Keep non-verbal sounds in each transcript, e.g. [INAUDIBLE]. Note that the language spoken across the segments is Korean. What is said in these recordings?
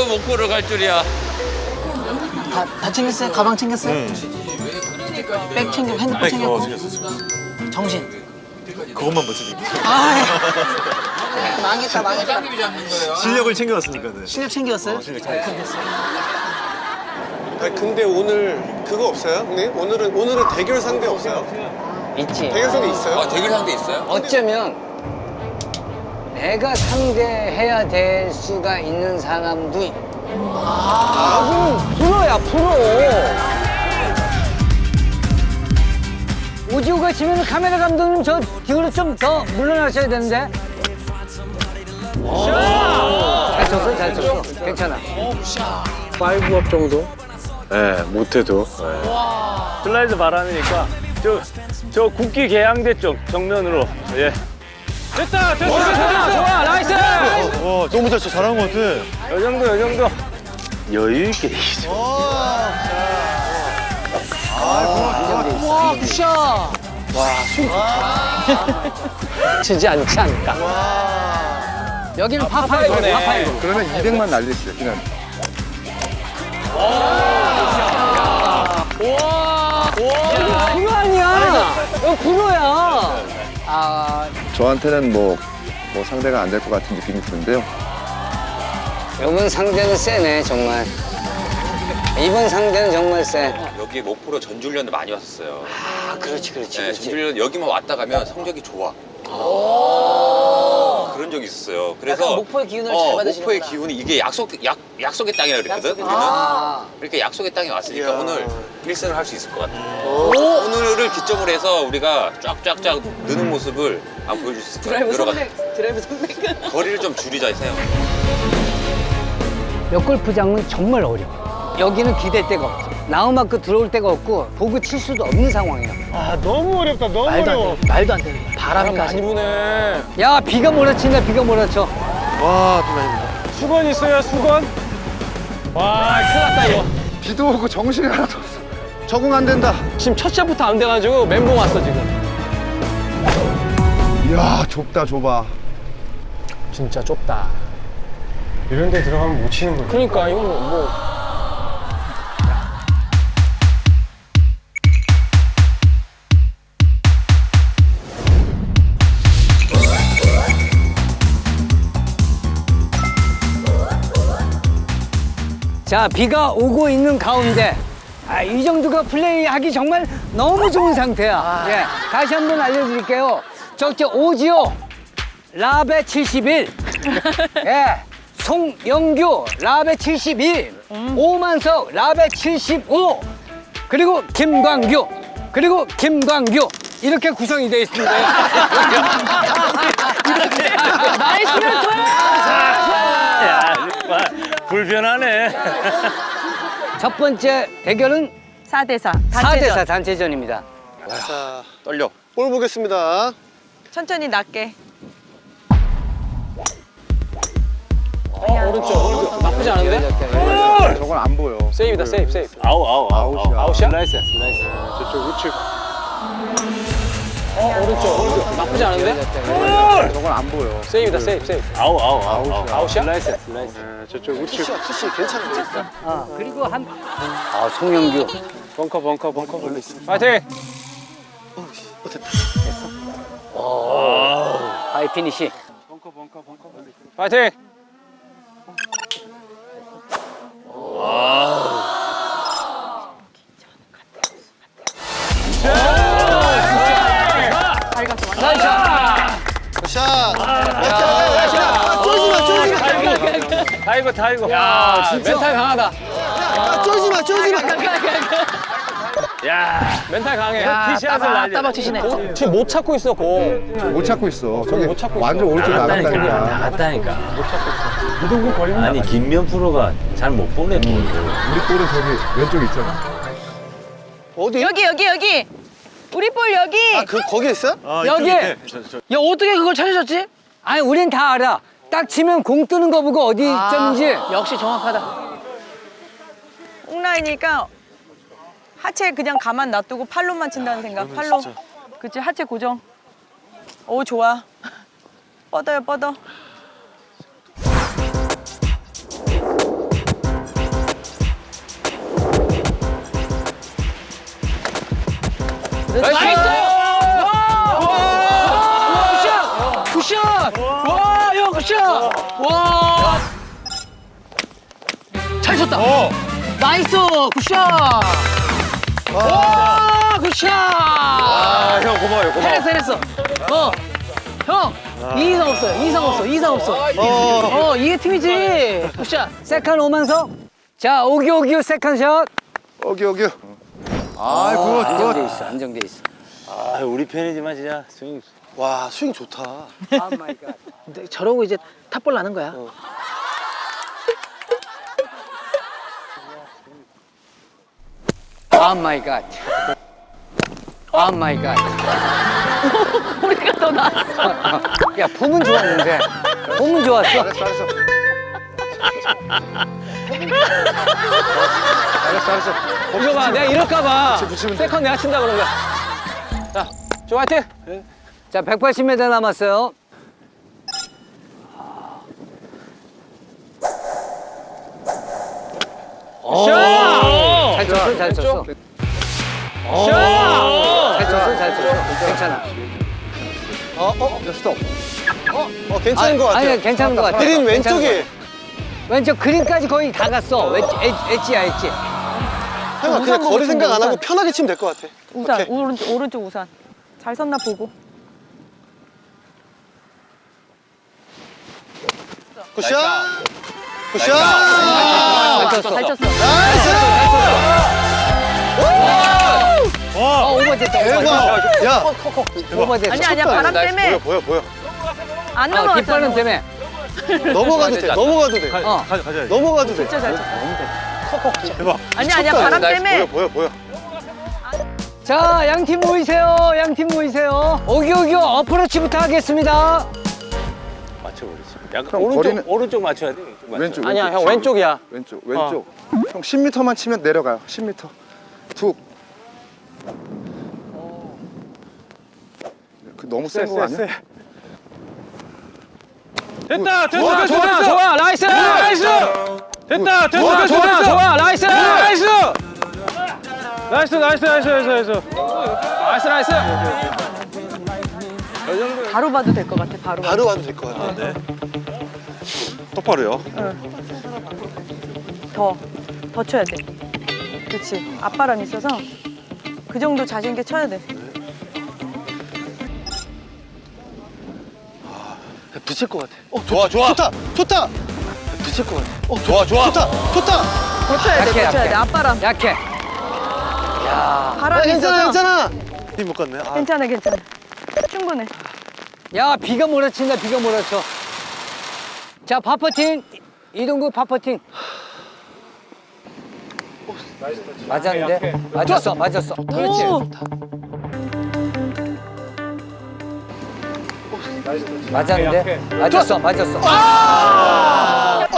이걸로 목포를 갈 줄이야. 다, 다 챙겼어요? 가방 챙겼어요? 백 챙겨, 핸드폰 백, 챙겼고. 어, 챙겼어, 챙겼어. 정신. 그것만 못 챙겨. 아, [LAUGHS] 망했다, 망했다. 실력을 챙겨왔으니까. 네. 실력 챙겼어요? 어, 실력 챙겼어요. 아니 근데 오늘 그거 없어요? 형님? 오늘은 오늘은 대결 상대 없어요? 있지. 대결 상대 있어요? 아, 대결 상대 있어요? 어쩌면 내가 상대해야 될 수가 있는 사람도 있- 아, 그럼 프로야 프로. 오지호가 지면 카메라 감독님 저 뒤로 좀 더 물러나셔야 되는데. 잘 쳤어, 잘 쳤어. 괜찮아. 파이브업 정도? 예, 못해도. 슬라이드 말하니까 저, 저 국기 개양대 쪽 정면으로. 예. 됐다, 됐다, 됐다. 좋아, 나이스. 와, 너무 잘 쳐. 잘한 것 같아. 요 정도, 요 정도. 여유 있게. 와, 굿샷. 지지 않지 않을까. 여기는 파파이브, 파파이브. 그러면 200만 날릴 수 있어요. 그냥 프로 아니야. 이거 프로야. 아, 저한테는 뭐, 뭐 상대가 안 될 것 같은 느낌이 드는데요. 이번 상대는 세네 정말. 이번 상대는 정말 세. 여기 목포로 전주훈련을 많이 왔었어요. 아, 그렇지, 그렇지, 네, 그렇지. 전주훈련 여기만 왔다 가면 성적이 좋아. 그런 적이 있었어요. 그래서 약간 목포의 기운을 어, 잘 받으시는구나. 목포의 기운이 이게 약속 약 약속의 땅이라 그랬거든. 우리는 아, 그러니까 약속의 땅에 왔으니까 이야. 오늘 1승을 할 수 있을 것 같아 요. 오늘을 기점으로 해서 우리가 쫙쫙쫙 느는 모습을 한번 보여줄 수 있을 것 같아요. 드라이브 여러 가지 드라이브 선택. [LAUGHS] 거리를 좀 줄이자 해서요. 역골프장은 정말 어려워. 여기는 기댈 데가 없어. 나우마크 들어올 데가 없고 보고 칠 수도 없는 상황이야. 아, 너무 어렵다, 너무 말도 안 돼. 말도 안 돼. 바람까지. 부네. 야, 비가 몰아친다, 비가 몰아쳐. 와, 비만입니다. 수건 있어요, 수건? 와, 큰일 났다, 이거. 비도 오고 정신이 하나도 없어. 적응 안 된다. 지금 첫 샷부터 안 돼가지고 멘붕 왔어, 지금. 이야, 좁다, 좁아. 진짜 좁다. 이런 데 들어가면 못 치는 거야. 그러니까, 이건 뭐. 자, 비가 오고 있는 가운데 아, 이 정도가 플레이하기 정말 너무 좋은 상태야. 예, 다시 한번 알려드릴게요. 저기 오지오 라베 71, [LAUGHS] 예, 송영규 라베 71, 오만석 라베 75, 그리고 김광규, 그리고 김광규 이렇게 구성이 되어 있습니다. [LAUGHS] 돼! 야, 정말 불편하네. 첫 번째 대결은 4대4 4대4 단체전입니다. 자, 떨려. 볼 보겠습니다. 천천히 낮게 오른쪽, 오른쪽. 나쁘지 않은데? 저건 안 보여. 세이브다, 세이브, 세이브. 아우, 아우, 아우. 아웃이야. 아웃이야? 슬라이스야, 슬라이스. 저쪽 우측. 어, 오른쪽, 오른쪽. 나쁘지 않은데? 저건 안 보여. 세이브다, 세이브, 세이브. 아우, 아우, 아우. 아웃이야. 아웃이야? 슬라이스야, 슬라이스. 저쪽 우측. 푸시 괜찮은데? 아, 그리고 한, 아, 송영규. 벙커, 벙커, 벙커. 파이팅! 하이 피니시. 파이팅! 쫄지 마, 쫄지 마! 타이거, 타이거. 야, 진짜. 멘탈 강하다. 야, 쫄지 마, 쫄지 마! 야, 멘탈 강해. 야, 티샷을 따박, 날려. 따박 치시네. 공, 지금 못 찾고 있어, 공. 못 찾고 있어. 저기 못 찾고 완전 있어. 오른쪽 나간다니까. 나갔다니까. 아니 김면 프로가 잘 못 보내 볼을. 우리 볼은 저기 왼쪽에 있잖아. 어디? 여기 여기 여기 우리 볼 여기 아, 그, 거기 있어? 아, 여기! 이쪽에. 저, 저, 야, 어떻게 그걸 찾으셨지? 아니, 우린 다 알아. 딱 치면 공 뜨는 거 보고 어디 아, 점인지. 역시 정확하다. 옥라이니까 하체 그냥 가만 놔두고 팔로만 친다는 생각. 팔로. 진짜. 그치 하체 고정. 오 좋아. [LAUGHS] 뻗어요 뻗어. 나이스! 와! 굿샷! 굿샷! 와, 형 굿샷! 와! 잘 쳤다! 어. 나이스! 굿샷! 와, 굿샷! 아, 형 고마워요, 고마워. 해냈어, 해냈어. 어, 형, 이 이상 없어요. 이 이상 없어. 이 이상 없어. 어, 이게 팀이지. 굿샷. 세컨 오면서. 자, 오기 오기 세컨 샷. 어기 어기. 아, 굿, 안정돼 굿. 있어, 안정돼 있어. 아, 우리 편이지만 진짜 스윙. 와 스윙 좋다. 오 마이 갓. 근데 저러고 이제 탑볼 나는 거야. 오 마이 갓. 오 마이 갓. 우리가 더 나. 야, 폼은 좋았는데. 폼은 좋았어. 잘했어, 잘했어. 잘했어, 잘했어. 이거 봐, 내가 이럴까봐. 세컨 내가 친다 그런 거야. 자, 조 화이팅! 자, 180m 남았어요. 샷! 잘 쳤어, 잘 쳤어. 샷! 잘 쳤어, 잘 쳤어. 괜찮아. 어, 어, 스톱. 어, 어, 괜찮은 것 같아요. 아니, 괜찮은 것 같아. 그린 왼쪽이. 왼쪽 그린까지 거의 다 갔어. 엣지, 엣지야, 엣지. 형아 그냥 거리 생각 안. 하고 편하게 치면 될 것 같아. 우산, 오케이. 오른쪽, 오른쪽 우산. 잘 섰나 보고. 굿샷. 굿샷. 잘 쳤어. 잘 쳤어. 나이스. 어, 오버됐다. 대박. 야, 오버됐어. 아니, 아니야. 바람 때문에 보여, 보여. 안 어, 넘어갔잖아. 뒷발은 때문에. [LAUGHS] 넘어가도 돼. 넘어가도 돼. 어. 가자, 가자. 넘어가도 돼. 진짜 잘 쳤어. 대박. 아니, 아니야. 바람 때문에. 보여, 보여, 보여. 자, 양팀 모이세요. 양팀 모이세요. 오기오기 어프로치부터 하겠습니다. 맞춰버리지. 약간 그럼 오른쪽, 거리는- 오른쪽 맞춰야 돼. 왼쪽 맞춰. 왼쪽. 아니야, 왼쪽. 형 왼쪽이야. 왼쪽, 왼쪽. 형 10m만 치면 내려가요. 10m. 툭. 그 너무 센 거 아니야? 됐다, 됐다, 좋아, 됐다, 좋아, 됐다. 좋아. 나이스. 나이스! 됐다, 됐다, 좋아, 됐다, 좋아, 됐다. 좋아. 나이스. 나이스! 나이스, 나이스, 나이스, 나이스, 나이스. 나이스, 나이스. 바로 봐도 될 것 같아. 바로. 바로 와도 될 것 같아. 똑바로요. 더, 더 쳐야 돼. 그렇지. 앞바람 있어서 그 정도 자신 있게 쳐야 돼. 붙일 것 같아. 어, 좋아, 좋아. 좋다, 좋다. 붙일 것 같아. 어, 좋아, 좋아. 좋다, 좋다. 더 쳐야 돼. 약해, 더 쳐야 약해. 돼. 앞바람. 약해. 바람이 괜찮아, 있어서. 괜찮아. 힘못 갔네. 아, 괜찮아, 괜찮아. 충분해. 야, 비가 몰아친다. 비가 몰아쳐. 자, 파퍼팅. 이동국 파퍼팅. 맞았는데? 맞았어, 맞았어. 그렇지. 오! 맞았는데? 맞았어, 맞았어. 와,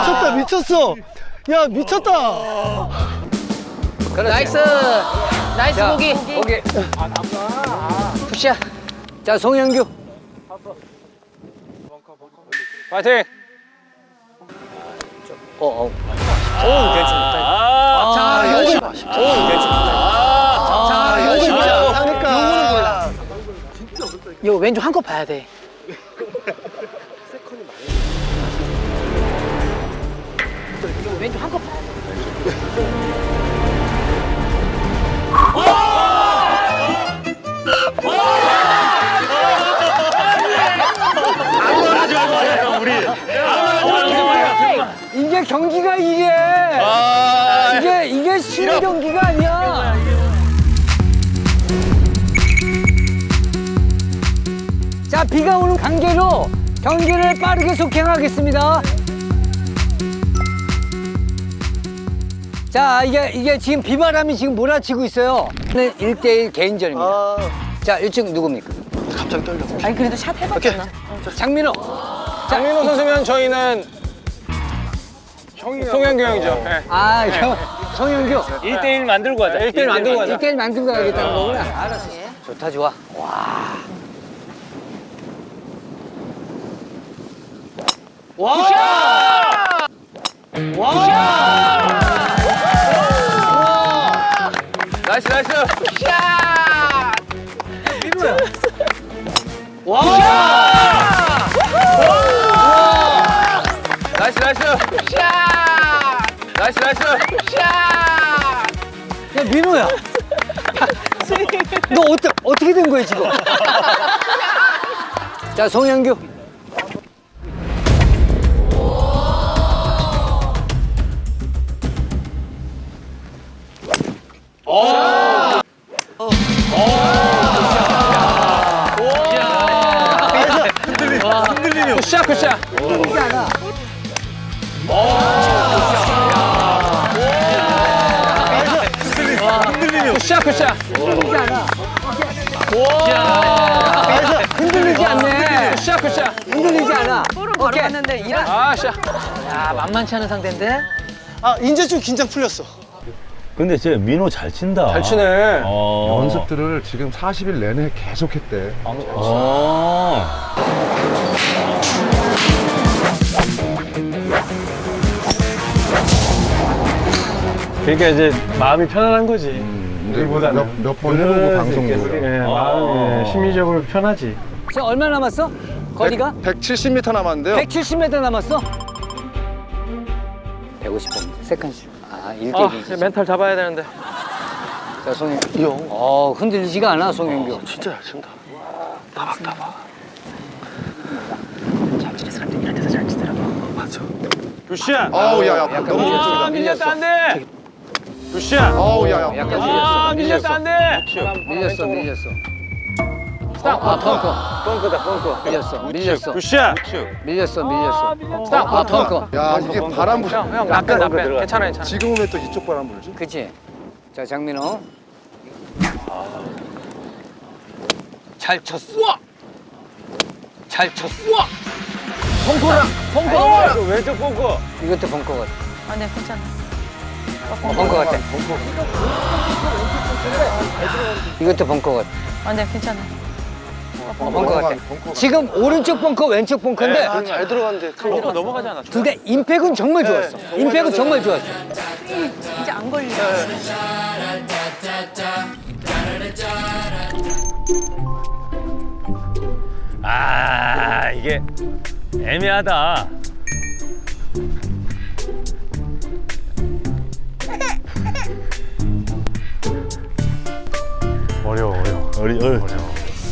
미쳤다, 미쳤어. 야, 미쳤다. 그렇지. 나이스. 나이스 자, 보기. 보기. 굿샷. 자, 송영규. 파이팅! 어, 어. 오, 괜찮다. 아, 자, 아, 여기. 이거 오, 괜찮다. 아, 이거 진짜 하니까. 이거 왼쪽 한컵 봐야 돼. 이거 [LAUGHS] 왼쪽 한컵 봐야 돼. 이게 경기가 이게. 이게, 이게 쉬운 경기가 아니야. 자, 비가 오는 관계로 경기를 빠르게 속행하겠습니다. 자, 이게, 이게 지금 비바람이 지금 몰아치고 있어요. 네, 1대1 개인전입니다. 아, 자, 1층 누굽니까? 갑자기 떨려. 아니, 그래도 샷 해봤잖아. 장민호. 장민호 선수면 저희는 송현규 형이죠. 네. 아, 저 성현규. 1대1 만들고 가자. 1대1 만들고 가자. 1대1 만들고 가겠다는 거구나. 아. 알았어. 좋다, 좋아. 와. 와! 와! 나이스, 나이스. 샷! 민호야. 와! 나이스 나이스 나이스 야 민호야. [LAUGHS] 너 어떻게 어떻게 된 거야 지금? [LAUGHS] 자 송영규. 굿샷 굿샷 흔들리지 않네. 굿샷 굿샷 흔들리지 않아. 볼은 바로 오케이. 갔는데 이런 아샤 야 만만치 않은 상대인데. 아 이제 좀 긴장 풀렸어. 근데 쟤 민호 잘 친다. 잘 치네 어. 연습들을 지금 40일 내내 계속 했대. 어. 그러니까 이제 마음이 편안한 거지 몇번 해보고 방송도. 예, 마음이 예, 심리적으로 편하지 자 얼마 남았어? 거리가 170m 남았는데요. 170m 남았어. 150번 세컨씩. 아 1대 아 1. 이제 멘탈 잡아야 되는데 자 송영. 어 흔들리지가 않아 송영규. 진짜 잘 친다 굿샷 아우 야 야 너무 아 좋습니다. 밀렸다 안 돼 굿샷 아우 야야. 약간 아 밀렸어. 밀렸다 안돼 밀렸어 밀렸어. 스탑. 아 펑커. 뻥크다 뻥크 밀렸어 밀렸어 굿샷 밀렸어 밀렸어. 스탑. 아 펑커. 야 이게 바람 불. 형 나빼 나빼 괜찮아 괜찮아 지금은 왜또 이쪽 바람 불지? 그치? 자 장민호. 잘 쳤어. 잘 쳤어. 펑크 왼쪽 펑크 이것도 벙커 같아. 아, 네, 괜찮아. 어, 벙커 같아. 이것도 벙커 같아. 아, 네, 괜찮아. 어, 벙커 같아. 지금 오른쪽 벙커, 왼쪽 벙커인데 아, 잘 들어갔는데. 펑크 넘어가지 않았어 두개 임팩은 정말 좋았어. 임팩은 정말 좋았어. 이제 안 걸려. 아 이게 애매하다. 어려워 어려워 어리 어려.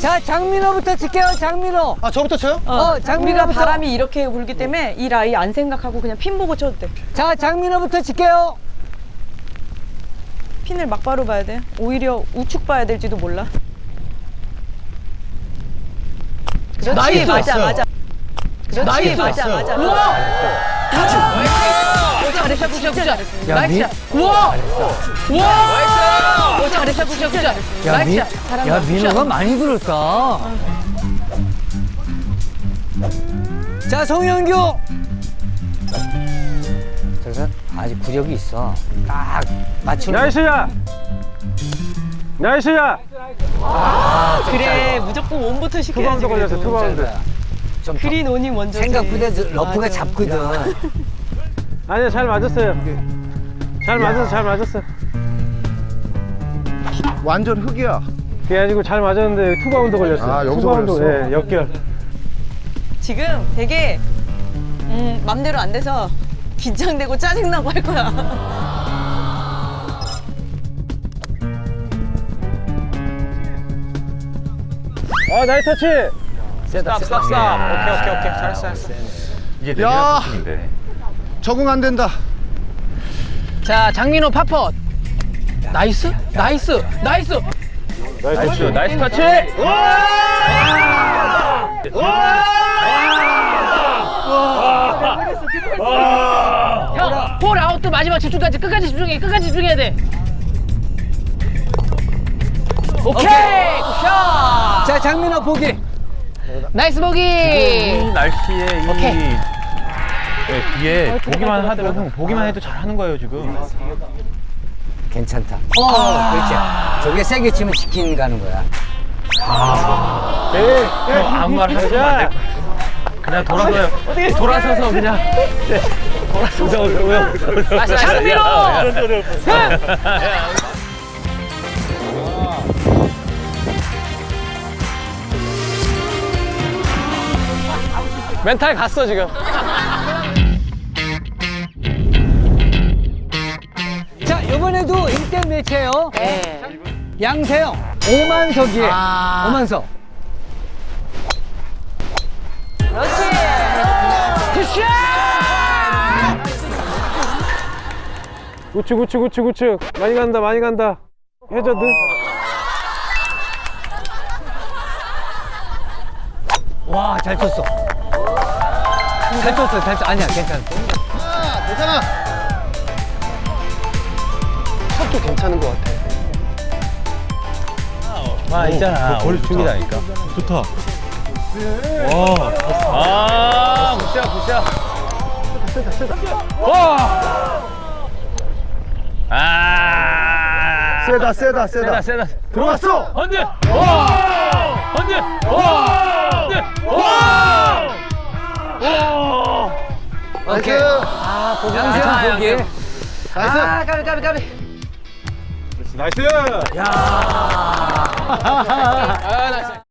자 장민호부터 칠게요. 장민호. 아 저부터 쳐요? 어, 우리가 장민호부터. 바람이 이렇게 불기 때문에 이 라이 안 생각하고 그냥 핀 보고 쳐도 돼. 자 장민호부터 칠게요. 핀을 막바로 봐야 돼. 오히려 우측 봐야 될지도 몰라. 그렇지, 나이스. 맞아, 맞아. 그렇지, 나이스. 맞아, 맞아. 잘했어, 굿샷, 굿샷. 야, 미, 우와. 우와. 오, 잘했어, 굿샷, 굿샷. 야, 미, 나이스. 야 민호가 많이 들었다. 자 송영규. 저기서 아직 구력이 있어. 딱 맞추는. 나이스야 나이스야 그래, 무조건 원부터 시켜야지. 투바운드 걸렸어 그래도. 투바운드 좀 그린 오니 먼저. 생각보다 저 러프가 잡거든. [LAUGHS] 아니야 잘 맞았어요. 잘 맞았어 잘 맞았어. 완전 흙이야. 그게 아니고 잘 맞았는데 투바운드 걸렸어 아, 여기서 투바운드 걸렸어? 예, 역결. 지금 되게 음, 맘대로 안 돼서 긴장되고 짜증나고 할 거야. [LAUGHS] 아 나이스 터치! 스탑 스탑 스탑. 오케이 오케이 오케이. 잘했어 잘했어. 이게 야. 내리막인데. 적응 안 된다. 자 장민호 파펫. 나이스. 나이스. 나이스. 나이스 나이스 터치 형, 볼 아웃도 마지막 집중까지 끝까지 집중해. 끝까지 집중해야 돼. 오케이. 굿샷. 자 장민호 보기. 나이스 보기. 이 날씨에 이 오케이. 네, 뒤에 보기만 하더라도 형 보기만 해도 잘 하는 거예요 지금. 괜찮다. 어, 그렇지. 저게 세게 치면 치킨 가는 거야. 형 아무 말 하지 마. 그냥 돌아서요. 돌아서서 그냥. 장민호. 멘탈 갔어 지금. 이번에도 1대 매치예요. 네. 양세형, 오만석이에요. 아. 오만석. 그렇지. 우측 우측 우측 우측 많이 간다 많이 간다. 해저드. 와, 잘 쳤어. 잘 쳤어, 잘 쳤어. 아니야, 괜찮아. 괜찮아. 샷도 괜찮은 것 같아. 아 있잖아 우리 중이다니까 좋다 와 아 굿샷 굿샷. 아. 세다 세다 세다. 세다 세다. 들어왔어. 헌드. 와. 헌드. 와. 헌드. 와. 와. 오케이. 아, 보기 양세형 보기. 나이스. 아, 까비, 까비, 까비. 나이스 아, 나이스.